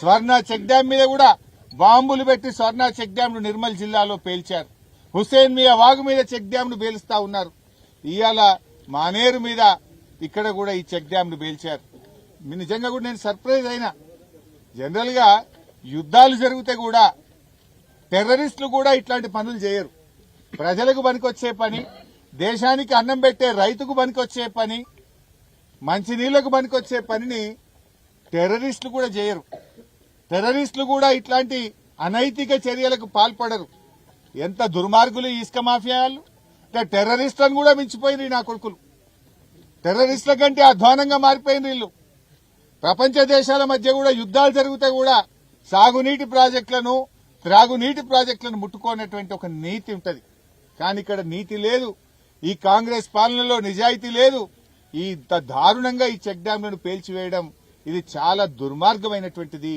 స్వర్ణ check dam మీద కూడా బాంబులు పెట్టి స్వర్ణ చెక్ డ్యాంను నిర్మల్ జిల్లాలో పేల్చారు. హుసేన్ మియా వాగు మీద చెక్ డ్యాంను పేలుస్తా ఉన్నారు. ఇవాళ మానేరు మీద ఇక్కడ కూడా ఈ చెక్ డ్యాంను పేల్చారు. నిజంగా కూడా నేను సర్ప్రైజ్ అయినా. జనరల్గా యుద్ధాలు జరిగితే కూడా టెర్రరిస్టులు కూడా ఇట్లాంటి పనులు చేయరు. ప్రజలకు పనికొచ్చే పని దేశానికి అన్నం పెట్టే రైతుకు పనికొచ్చే పని మంచినీళ్ళకు పనికొచ్చే పనిని టెర్రరిస్టులు కూడా చేయరు. టెర్రరిస్టులు కూడా ఇట్లాంటి అనైతిక చర్యలకు పాల్పడరు. ఎంత దుర్మార్గులు ఇసుక మాఫియాలు? ఇంకా టెర్రరిస్టులను కూడా మించిపోయినారు ఈ నా కొడుకులు. టెర్రరిస్టుల కంటే అధ్వానంగా మారిపోయిన వీళ్ళు. ప్రపంచ దేశాల మధ్య కూడా యుద్ధాలు జరిగితే కూడా సాగునీటి ప్రాజెక్టులను త్రాగునీటి ప్రాజెక్టులను ముట్టుకోనటువంటి ఒక నీతి ఉంటుంది. కానీ ఇక్కడ నీతి లేదు. ఈ కాంగ్రెస్ పాలనలో నిజాయితీ లేదు. ఈ ఇంత దారుణంగా ఈ చెక్ డ్యాంలను పేల్చివేయడం ఇది చాలా దుర్మార్గమైనటువంటిది.